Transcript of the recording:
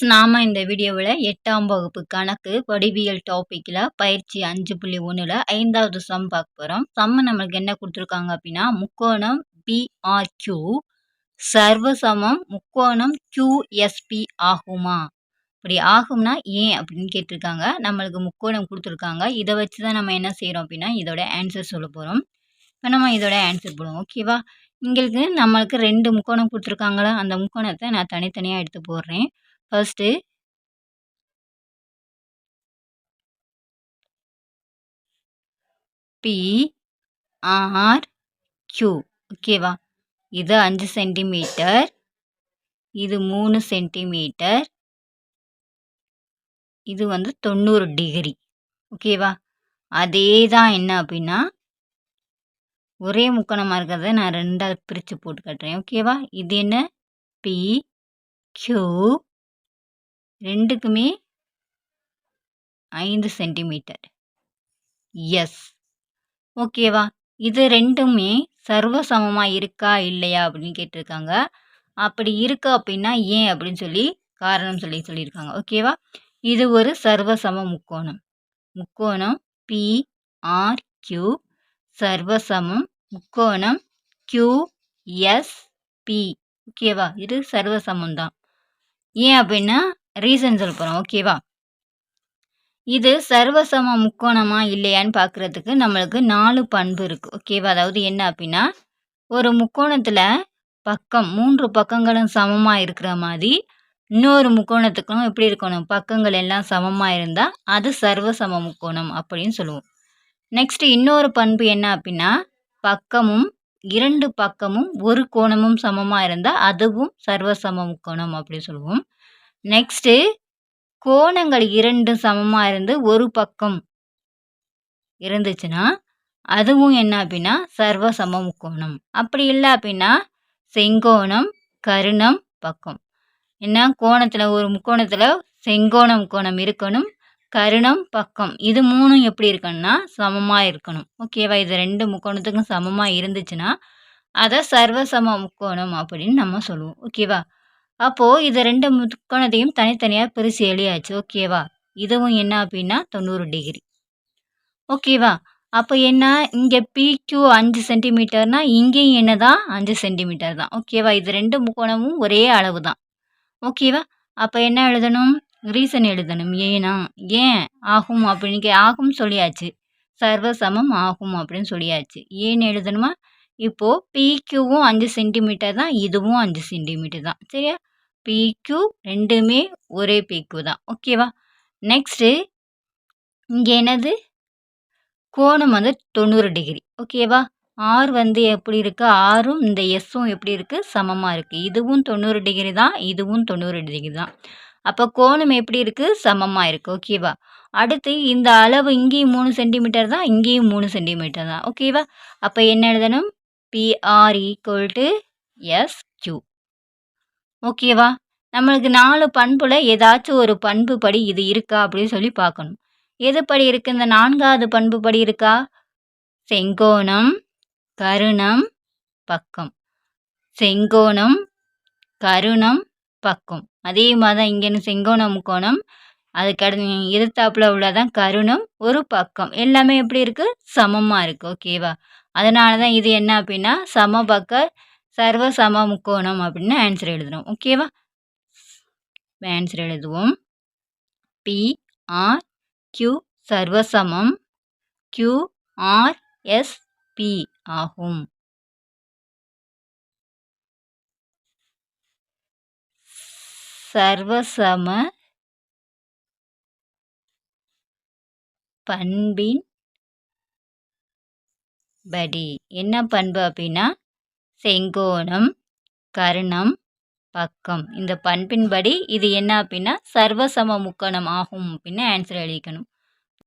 Friends நாம் இந்த வீடியோவில் எட்டாம் வகுப்பு கணக்கு வடிவியல் டாப்பிக்கில் பயிற்சி அஞ்சு புள்ளி ஒன்றில் ஐந்தாவது சம் பார்க்க போகிறோம் சம் நம்மளுக்கு என்ன கொடுத்துருக்காங்க அப்படின்னா முக்கோணம் பிஆர்கியூ சர்வசமம் முக்கோணம் கியூஎஸ்பி ஆகுமா? இப்படி ஆகும்னா ஏன் அப்படின்னு கேட்டிருக்காங்க. நம்மளுக்கு முக்கோணம் கொடுத்துருக்காங்க. இதை வச்சு தான் நம்ம என்ன செய்கிறோம் அப்படின்னா இதோட ஆன்சர் சொல்ல போகிறோம் இப்போ நம்ம இதோட ஆன்சர் போடுவோம். ஓகேவா எங்களுக்கு நம்மளுக்கு ரெண்டு முக்கோணம் கொடுத்துருக்காங்களா? அந்த முக்கோணத்தை நான் தனித்தனியாக எடுத்து போடுறேன். ஃபர்ஸ்ட்டு பி ஆர் கியூ ஓகேவா இது அஞ்சு சென்டிமீட்டர் இது மூணு சென்டிமீட்டர் இது வந்து தொண்ணூறு டிகிரி ஓகேவா அதே தான் என்ன அப்படின்னா ஒரே முக்கோணமாக இருக்கிறத நான் ரெண்டாவது பிரித்து போட்டு கட்டுறேன். ஓகேவா இது என்ன? பி கியூ ரெண்டுக்குமே ஐந்து சென்டிமீட்டர். எஸ் ஓகேவா? இது ரெண்டுமே சர்வ சமமாக இருக்கா இல்லையா அப்படின்னு கேட்டிருக்காங்க. அப்படி இருக்கா அப்படின்னா ஏன் அப்படின்னு சொல்லி காரணம் சொல்லி சொல்லியிருக்காங்க. ஓகேவா? இது ஒரு சர்வசம முக்கோணம். முக்கோணம் பி ஆர் கியூ சர்வசமம். முக்கோணம் கியூ எஸ் பி ஓகேவா? இது சர்வசமம் தான் ஏன் அப்படின்னா ரீசன் சொல்ல போகிறோம் ஓகேவா இது சர்வசம முக்கோணமா இல்லையான்னு பார்க்குறதுக்கு நம்மளுக்கு நாலு பண்பு இருக்குது ஓகேவா அதாவது என்ன அப்படின்னா ஒரு முக்கோணத்தில் பக்கம் மூன்று பக்கங்களும் சமமாக இருக்கிற மாதிரி இன்னொரு முக்கோணத்துக்கும் எப்படி இருக்கணும்? பக்கங்கள் எல்லாம் சமமாக இருந்தால் அது சர்வசம முக்கோணம் அப்படின்னு சொல்லுவோம். நெக்ஸ்ட் இன்னொரு பண்பு என்ன அப்படின்னா பக்கமும் இரண்டு பக்கமும் ஒரு கோணமும் சமமாக இருந்தால் அதுவும் சர்வசம முக்கோணம் அப்படின்னு சொல்லுவோம். நெக்ஸ்ட்டு கோணங்கள் இரண்டும் சமமாக இருந்து ஒரு பக்கம் இருந்துச்சுன்னா அதுவும் என்ன அப்படின்னா சர்வ சம முக்கோணம் அப்படி இல்லை அப்படின்னா செங்கோணம் கருணம் பக்கம். என்ன? கோணத்தில் ஒரு முக்கோணத்தில் செங்கோண முக்கோணம் இருக்கணும் கருணம் பக்கம். இது மூணும் எப்படி இருக்கணும்னா சமமாக இருக்கணும். ஓகேவா இது ரெண்டு முக்கோணத்துக்கும் சமமாக இருந்துச்சுன்னா அதை சர்வசம முக்கோணம் அப்படின்னு நம்ம சொல்லுவோம். ஓகேவா அப்போது இது ரெண்டு முக்கோணத்தையும் தனித்தனியாக பிரித்து எழுதியாச்சு. ஓகேவா இதுவும் என்ன அப்படின்னா தொண்ணூறு டிகிரி ஓகேவா அப்போ என்ன? இங்கே பிக்யூ அஞ்சு சென்டிமீட்டர்னால் இங்கேயும் என்ன தான் அஞ்சு சென்டிமீட்டர் தான். ஓகேவா இது ரெண்டு முக்கோணமும் ஒரே அளவு தான் ஓகேவா அப்போ என்ன எழுதணும்? ரீசன் எழுதணும். ஏன்னா ஏன் ஆகும் அப்படின்னு ஆகும் சொல்லியாச்சு. சர்வசமம் ஆகும் அப்படின்னு சொல்லியாச்சு. ஏன்னு எழுதணுமா? இப்போது பிக்யூவும் அஞ்சு சென்டிமீட்டர் தான் இதுவும் அஞ்சு சென்டிமீட்டர் தான். சரியா? பிக்யூ ரெண்டுமே ஒரே பிக்யூ தான். ஓகேவா நெக்ஸ்ட்டு இங்கே என்னது? கோணம் வந்து தொண்ணூறு டிகிரி. ஓகேவா ஆர் வந்து எப்படி இருக்குது ஆறும் இந்த எஸ்ஸும் எப்படி இருக்குது சமமாக இருக்குது இதுவும் தொண்ணூறு டிகிரி தான். இதுவும் தொண்ணூறு டிகிரி தான். அப்போ கோணம் எப்படி இருக்குது சமமாக இருக்குது ஓகேவா அடுத்து இந்த அளவு இங்கேயும் மூணு சென்டிமீட்டர் தான். இங்கேயும் மூணு சென்டிமீட்டர் தான். ஓகேவா அப்போ என்ன எழுதணும்? PR equal to S Q ஓகேவா? நம்மளுக்கு நாலு பண்புல ஏதாச்சும் ஒரு பண்பு படி இது இருக்கா அப்படின்னு சொல்லி பார்க்கணும். எது படி இருக்குது இந்த நான்காவது பண்பு படி இருக்கா? செங்கோணம் கருணம் பக்கம். செங்கோணம் கருணம் பக்கம். அதே மாதிரி தான் இங்கேன்னு செங்கோணம் முக்கோணம். அதுக்கடுத்து எதிர்த்தாப்புல உள்ளதான் கருணம் ஒரு பக்கம். எல்லாமே எப்படி இருக்குது சமமாக இருக்குது ஓகேவா? அதனால தான் இது என்ன அப்படின்னா சமபக்க சர்வ சம முக்கோணம் அப்படின்னு ஆன்சர் எழுதணும். ஓகேவா ஆன்சர் எழுதுவோம். பி ஆர் கியூ சர்வசமம். கியூ ஆர் எஸ் பி ஆகும். சர்வசம பண்பின் படி. என்ன பண்பு அப்படின்னா செங்கோணம் கர்ணம் பக்கம். இந்த பண்பின்படி இது என்ன அப்படின்னா சர்வசம முக்கோணம் ஆகும் அப்படின்னு ஆன்சர் எழுதிக்கணும்.